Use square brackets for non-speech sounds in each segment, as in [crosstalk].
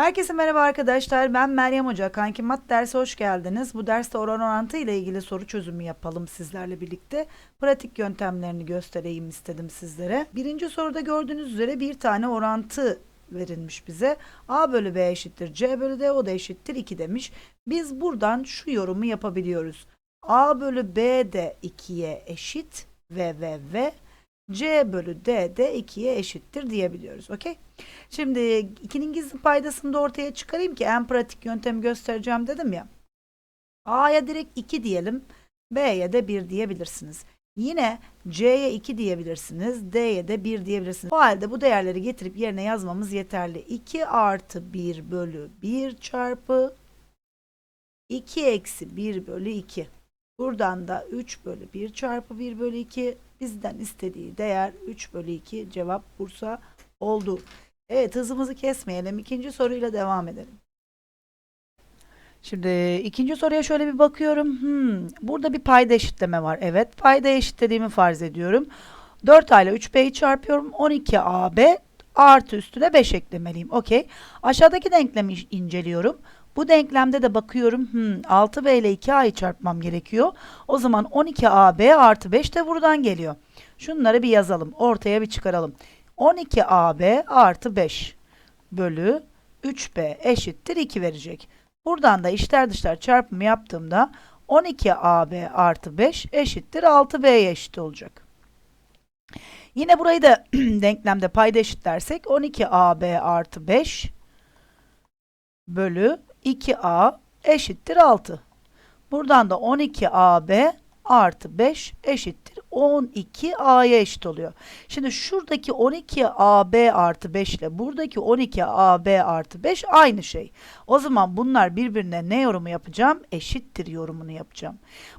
Herkese merhaba arkadaşlar. Ben Meryem Hoca. Kanki Mat dersi hoş geldiniz. Bu derste oran orantı ile ilgili soru çözümü yapalım sizlerle birlikte. Pratik yöntemlerini göstereyim istedim sizlere. Birinci soruda gördüğünüz üzere bir tane orantı verilmiş bize. A bölü B eşittir C bölü D o da eşittir 2 demiş. Biz buradan şu yorumu yapabiliyoruz. A bölü B de 2'ye eşit ve ve ve C bölü D de 2'ye eşittir diyebiliyoruz. Okey? Şimdi ikinin gizli paydasını da ortaya çıkarayım ki en pratik yöntemi göstereceğim dedim ya. A'ya direkt 2 diyelim. B'ye de 1 diyebilirsiniz. Yine C'ye 2 diyebilirsiniz. D'ye de 1 diyebilirsiniz. O halde bu değerleri getirip yerine yazmamız yeterli. 2 artı 1 bölü 1 çarpı 2 eksi 1 bölü 2. Buradan da 3 bölü 1 çarpı 1 bölü 2. Bizden istediği değer 3 bölü 2 cevap Bursa oldu. Evet hızımızı kesmeyelim. İkinci soruyla devam edelim. Şimdi ikinci soruya şöyle bir bakıyorum. Hmm, burada bir payda eşitleme var. Evet payda eşitlediğimi farz ediyorum. 4A ile 3B'yi çarpıyorum. 12AB artı üstüne 5 eklemeliyim. Okey. Aşağıdaki denklemi inceliyorum. Bu denklemde de bakıyorum. Hmm, 6B ile 2A'yı çarpmam gerekiyor. O zaman 12AB artı 5 de buradan geliyor. Şunları bir yazalım. Ortaya bir çıkaralım. 12AB artı 5 bölü 3B eşittir 2 verecek. Buradan da içler dışlar çarpımı yaptığımda 12AB artı 5 eşittir 6B'ye eşit olacak. Yine burayı da [clears throat] denklemde payda eşitlersek 12AB artı 5 bölü 2A eşittir 6. Buradan da 12AB artı 5 eşittir 12A'ya eşit oluyor. Şimdi şuradaki 12AB artı 5 ile buradaki 12AB artı 5 aynı şey. O zaman bunlar birbirine ne yorumu yapacağım? Eşittir yorumunu yapacağım.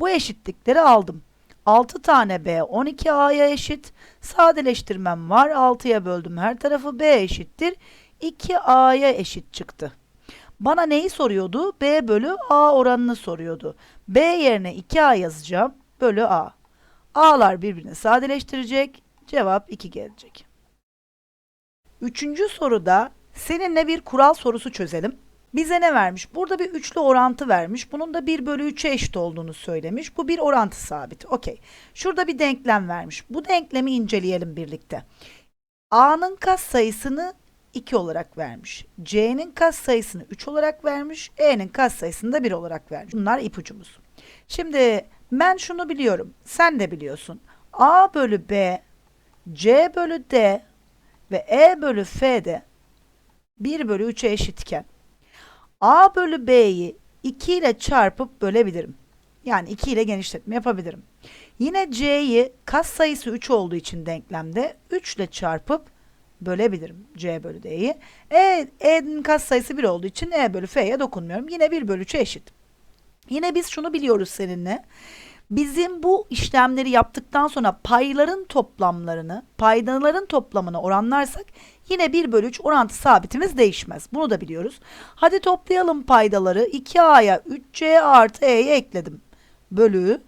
Bu eşitlikleri aldım. 6 tane B 12A'ya eşit. Sadeleştirmem var. 6'ya böldüm her tarafı. B eşittir. 2A'ya eşit çıktı. Bana neyi soruyordu? B bölü A oranını soruyordu. B yerine 2A yazacağım. Bölü A. A'lar birbirini sadeleştirecek. Cevap 2 gelecek. Üçüncü soruda seninle bir kural sorusu çözelim. Bize ne vermiş? Burada bir üçlü orantı vermiş. Bunun da 1 bölü 3'e eşit olduğunu söylemiş. Bu bir orantı sabiti. Okey. Şurada bir denklem vermiş. Bu denklemi inceleyelim birlikte. A'nın kas sayısını 2 olarak vermiş. C'nin kas sayısını 3 olarak vermiş. E'nin kas sayısını da 1 olarak vermiş. Bunlar ipucumuz. Şimdi ben şunu biliyorum. Sen de biliyorsun. A bölü B, C bölü D ve E bölü F de 1 bölü 3'e eşitken A bölü B'yi 2 ile çarpıp bölebilirim. Yani 2 ile genişletme yapabilirim. Yine C'yi kas sayısı 3 olduğu için denklemde 3 ile çarpıp bölebilirim C bölü D'yi. E, E'nin kas sayısı 1 olduğu için E bölü F'ye dokunmuyorum. Yine 1 bölü 3'e eşit. Yine biz şunu biliyoruz seninle. Bizim bu işlemleri yaptıktan sonra payların toplamlarını, paydaların toplamını oranlarsak yine 1 bölü 3 orantı sabitimiz değişmez. Bunu da biliyoruz. Hadi toplayalım paydaları. 2A'ya 3C artı E'ye ekledim. Bölü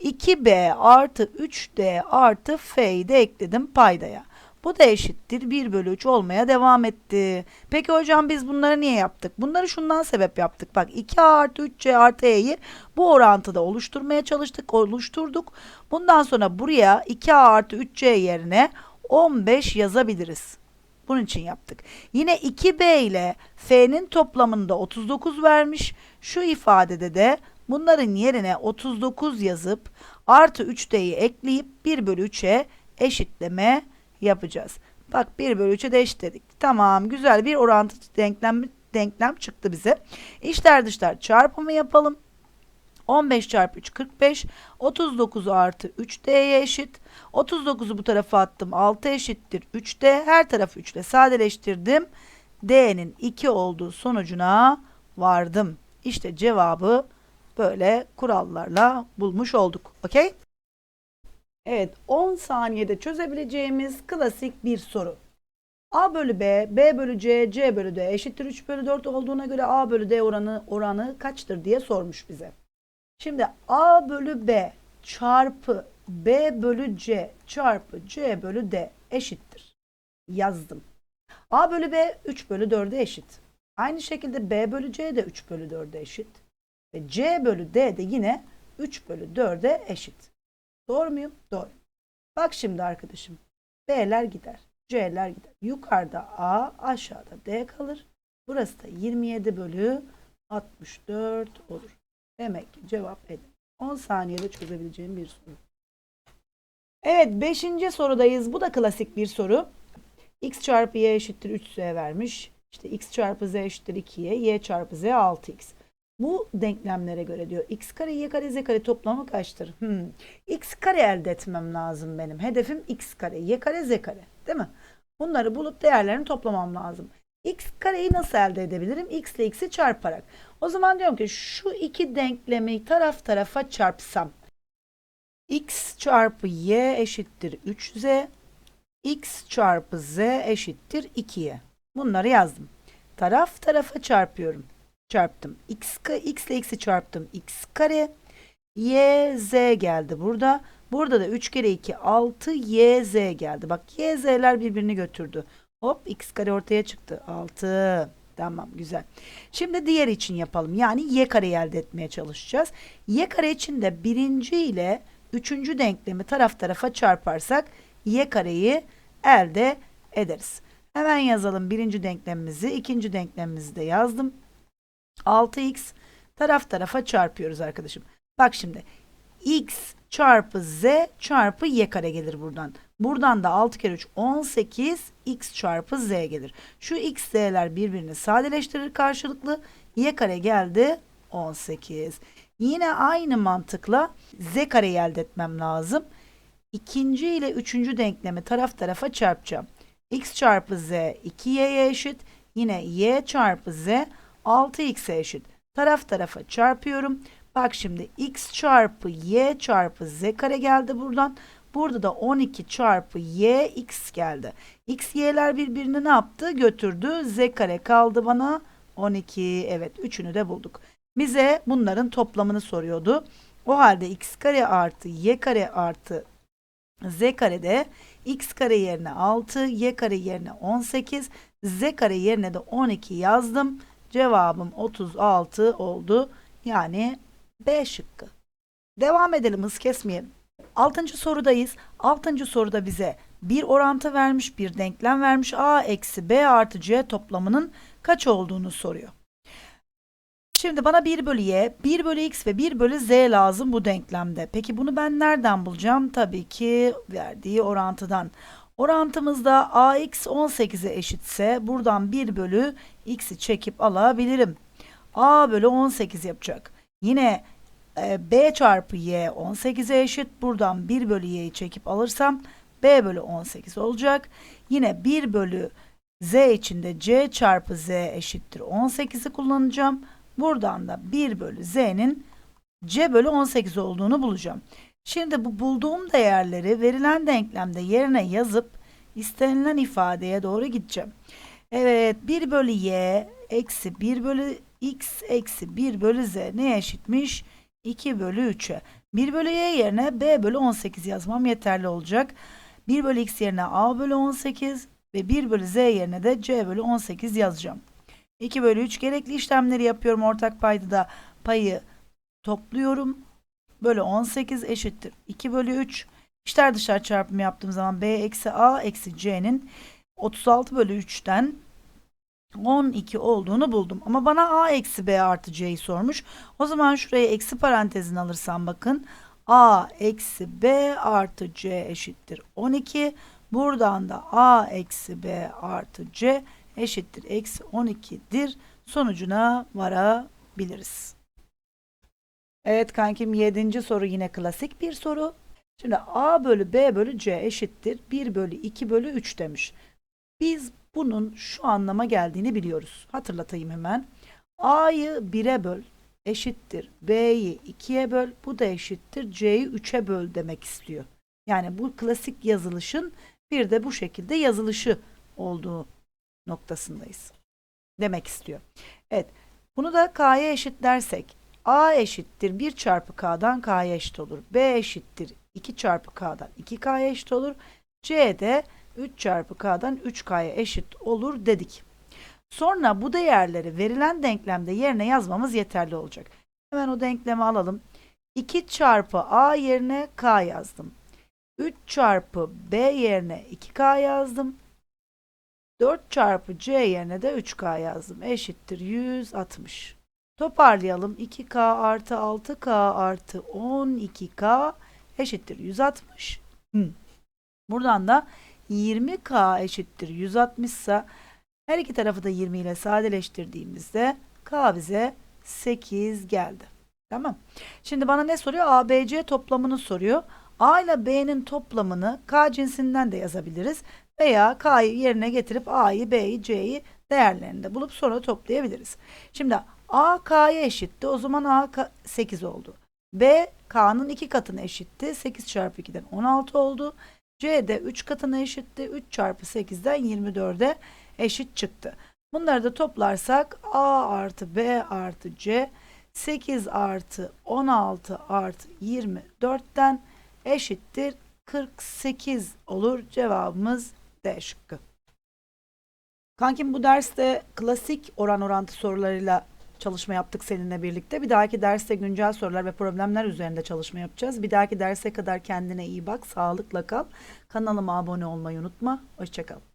2B artı 3D artı F'yi de ekledim paydaya. Bu da eşittir 1 bölü 3 olmaya devam etti. Peki hocam biz bunları niye yaptık? Bunları şundan sebep yaptık. Bak 2A artı 3C artı E'yi bu orantıda oluşturmaya çalıştık. Oluşturduk. Bundan sonra buraya 2A artı 3C yerine 15 yazabiliriz. Bunun için yaptık. Yine 2B ile F'nin toplamında 39 vermiş. Şu ifadede de bunların yerine 39 yazıp artı 3D'yi ekleyip 1 bölü 3'e eşitleme yapacağız. Bak 1 bölü 3'e de eşitledik. Tamam güzel bir orantı denklem, denklem çıktı bize. İçler dışlar çarpımı yapalım. 15 çarpı 3 45. 39 artı 3D'ye eşit. 39'u bu tarafa attım. 6 eşittir 3D. Her tarafı 3 ile sadeleştirdim. D'nin 2 olduğu sonucuna vardım. İşte cevabı böyle kurallarla bulmuş olduk. Okey? Evet 10 saniyede çözebileceğimiz klasik bir soru. A bölü B, B bölü C, C bölü D eşittir 3 bölü 4 olduğuna göre A bölü D oranı, oranı kaçtır diye sormuş bize. Şimdi A bölü B çarpı B bölü C çarpı C bölü D eşittir. Yazdım. A bölü B 3 bölü 4'e eşit. Aynı şekilde B bölü C de 3 bölü 4'e eşit. Ve C bölü D de yine 3 bölü 4'e eşit. Doğru muyum? Doğru. Bak şimdi arkadaşım. B'ler gider. C'ler gider. Yukarıda A, aşağıda D kalır. Burası da 27 bölü 64 olur. Demek ki cevap Edirne. 10 saniyede çözebileceğim bir soru. Evet 5. sorudayız. Bu da klasik bir soru. x çarpı y eşittir 3z vermiş. İşte x çarpı z eşittir 2y, y çarpı z 6x. Bu denklemlere göre diyor x kare y kare z kare toplamı kaçtır? Hmm. x kare elde etmem lazım benim. Hedefim x kare y kare z kare değil mi? Bunları bulup değerlerini toplamam lazım. x kareyi nasıl elde edebilirim? x ile x'i çarparak. O zaman diyorum ki şu iki denklemi taraf tarafa çarpsam. x çarpı y eşittir 3z. x çarpı z eşittir 2y. Bunları yazdım. Taraf tarafa çarpıyorum. Çarptım. x, x ile x'i çarptım. x kare. y, z geldi burada. Burada da 3 kere 2 6 y, z geldi. Bak y, z'ler birbirini götürdü. Hop x kare ortaya çıktı. 6. Tamam güzel. Şimdi diğer için yapalım. Yani y kareyi elde etmeye çalışacağız. Y kare için de birinci ile üçüncü denklemi taraf tarafa çarparsak y kareyi elde ederiz. Hemen yazalım birinci denklemimizi. ikinci denklemimizi de yazdım. 6x taraf tarafa çarpıyoruz arkadaşım. Bak şimdi x çarpı z çarpı y kare gelir buradan. Buradan da 6 kere 3 18 x çarpı z gelir. Şu x z'ler birbirini sadeleştirir karşılıklı. y kare geldi 18. Yine aynı mantıkla z kareyi elde etmem lazım. İkinci ile üçüncü denklemi taraf tarafa çarpacağım. x çarpı z 2y'ye eşit. Yine y çarpı z 6x'e eşit. Taraf tarafa çarpıyorum. Bak şimdi x çarpı y çarpı z kare geldi buradan. Burada da 12 çarpı y x geldi. x y'ler birbirini ne yaptı? Götürdü. z kare kaldı bana 12. Evet üçünü de bulduk. Bize bunların toplamını soruyordu. O halde x kare artı y kare artı z karede x kare yerine 6, y kare yerine 18, z kare yerine de 12 yazdım. Cevabım 36 oldu. Yani B şıkkı. Devam edelim hız kesmeyelim. Altıncı sorudayız. Altıncı soruda bize bir orantı vermiş, bir denklem vermiş. A eksi B artı C toplamının kaç olduğunu soruyor. Şimdi bana 1 bölü y, 1 bölü x ve 1 bölü z lazım bu denklemde. Peki bunu ben nereden bulacağım? Tabii ki verdiği orantıdan. Orantımızda ax 18'e eşitse buradan 1 bölü x'i çekip alabilirim. a bölü 18 yapacak. Yine e, b çarpı y 18'e eşit. Buradan 1 bölü y'yi çekip alırsam b bölü 18 olacak. Yine 1 bölü z içinde c çarpı z eşittir 18'i kullanacağım. Buradan da 1 bölü z'nin c bölü 18 olduğunu bulacağım. Şimdi bu bulduğum değerleri verilen denklemde yerine yazıp istenilen ifadeye doğru gideceğim. Evet 1 bölü y eksi 1 bölü x eksi 1 bölü z neye eşitmiş? 2 bölü 3'e. 1 bölü y yerine b bölü 18 yazmam yeterli olacak. 1 bölü x yerine a bölü 18 ve 1 bölü z yerine de c bölü 18 yazacağım. 2 bölü 3 gerekli işlemleri yapıyorum. Ortak payda da payı topluyorum. Bölü 18 eşittir. 2 bölü 3 İçler dışlar çarpımı yaptığım zaman b eksi a eksi c'nin 36 bölü 3'ten 12 olduğunu buldum. Ama bana a eksi b artı c'yi sormuş. O zaman şuraya eksi parantezini alırsam bakın. a eksi b artı c eşittir 12. Buradan da a eksi b artı c eşittir eksi 12'dir. Sonucuna varabiliriz. Evet kankim 7. soru yine klasik bir soru. Şimdi a bölü b bölü c eşittir 1 bölü 2 bölü 3 demiş. Biz bunun şu anlama geldiğini biliyoruz. Hatırlatayım hemen. a'yı 1'e böl eşittir b'yi 2'ye böl bu da eşittir c'yi 3'e böl demek istiyor. Yani bu klasik yazılışın bir de bu şekilde yazılışı olduğu noktasındayız. Demek istiyor. Evet. Bunu da k'ya eşitlersek a eşittir 1 çarpı k'dan k'ya eşit olur. b eşittir 2 çarpı k'dan 2k'ya eşit olur. c de 3 çarpı k'dan 3k'ya eşit olur dedik. Sonra bu değerleri verilen denklemde yerine yazmamız yeterli olacak. Hemen o denklemi alalım. 2 çarpı a yerine k yazdım. 3 çarpı b yerine 2k yazdım. 4 çarpı c yerine de 3k yazdım. Eşittir 160. Toparlayalım. 2k artı 6k artı 12k eşittir 160. Hı. Buradan da 20k eşittir 160 ise her iki tarafı da 20 ile sadeleştirdiğimizde k bize 8 geldi. Tamam. Şimdi bana ne soruyor? A, B, C toplamını soruyor. A ile B'nin toplamını K cinsinden de yazabiliriz. Veya K'yı yerine getirip A'yı, B'yi, C'yi değerlerini de bulup sonra toplayabiliriz. Şimdi A K'ya eşitti. O zaman A K- 8 oldu. B K'nın 2 katına eşitti. 8 çarpı 2'den 16 oldu. C de 3 katına eşitti. 3 çarpı 8'den 24'e eşit çıktı. Bunları da toplarsak A artı B artı C 8 artı 16 artı 24'ten eşittir 48 olur. Cevabımız D şıkkı. Kankim bu derste klasik oran orantı sorularıyla çalışma yaptık seninle birlikte. Bir dahaki derste güncel sorular ve problemler üzerinde çalışma yapacağız. Bir dahaki derse kadar kendine iyi bak, sağlıkla kal. Kanalıma abone olmayı unutma. Hoşçakal.